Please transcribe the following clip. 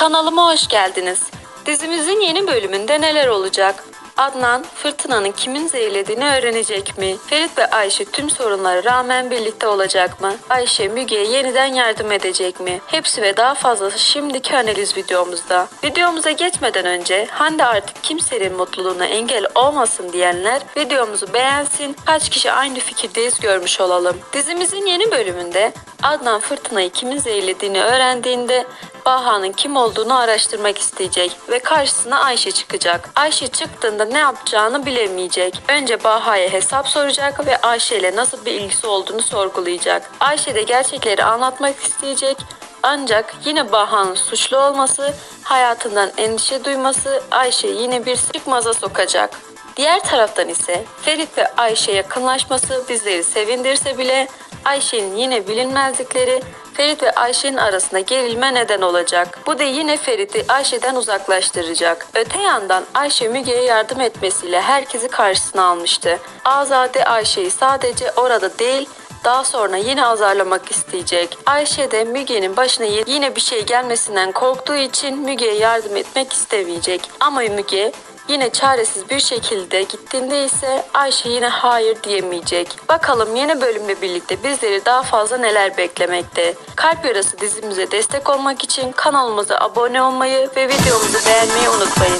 Kanalıma hoş geldiniz. Dizimizin yeni bölümünde neler olacak? Adnan, Fırtına'nın kimin zehirlediğini öğrenecek mi? Ferit ve Ayşe tüm sorunlara rağmen birlikte olacak mı? Ayşe, Müge'ye yeniden yardım edecek mi? Hepsi ve daha fazlası şimdiki analiz videomuzda. Videomuza geçmeden önce Hande artık kimsenin mutluluğuna engel olmasın diyenler videomuzu beğensin. Kaç kişi aynı fikirdeyiz görmüş olalım. Dizimizin yeni bölümünde Adnan Fırtına'yı kimin zehirlediğini öğrendiğinde Baha'nın kim olduğunu araştırmak isteyecek ve karşısına Ayşe çıkacak. Ayşe çıktığında ne yapacağını bilemeyecek. Önce Baha'ya hesap soracak ve Ayşe ile nasıl bir ilgisi olduğunu sorgulayacak. Ayşe de gerçekleri anlatmak isteyecek ancak yine Baha'nın suçlu olması, hayatından endişe duyması Ayşe'yi yine bir çıkmaza sokacak. Diğer taraftan ise Ferit ve Ayşe yakınlaşması bizleri sevindirse bile Ayşe'nin yine bilinmezlikleri Ferit ve Ayşe'nin arasında gerilme neden olacak. Bu da yine Ferit'i Ayşe'den uzaklaştıracak. Öte yandan Ayşe Müge'ye yardım etmesiyle herkesi karşısına almıştı. Azade Ayşe'yi sadece orada değil daha sonra yine azarlamak isteyecek. Ayşe de Müge'nin başına yine bir şey gelmesinden korktuğu için Müge'ye yardım etmek istemeyecek. Ama Müge Yine çaresiz bir şekilde gittiğinde ise Ayşe yine hayır diyemeyecek. Bakalım yeni bölümle birlikte bizleri daha fazla neler beklemekte. Kalp Yarası dizimize destek olmak için kanalımıza abone olmayı ve videomuzu beğenmeyi unutmayın.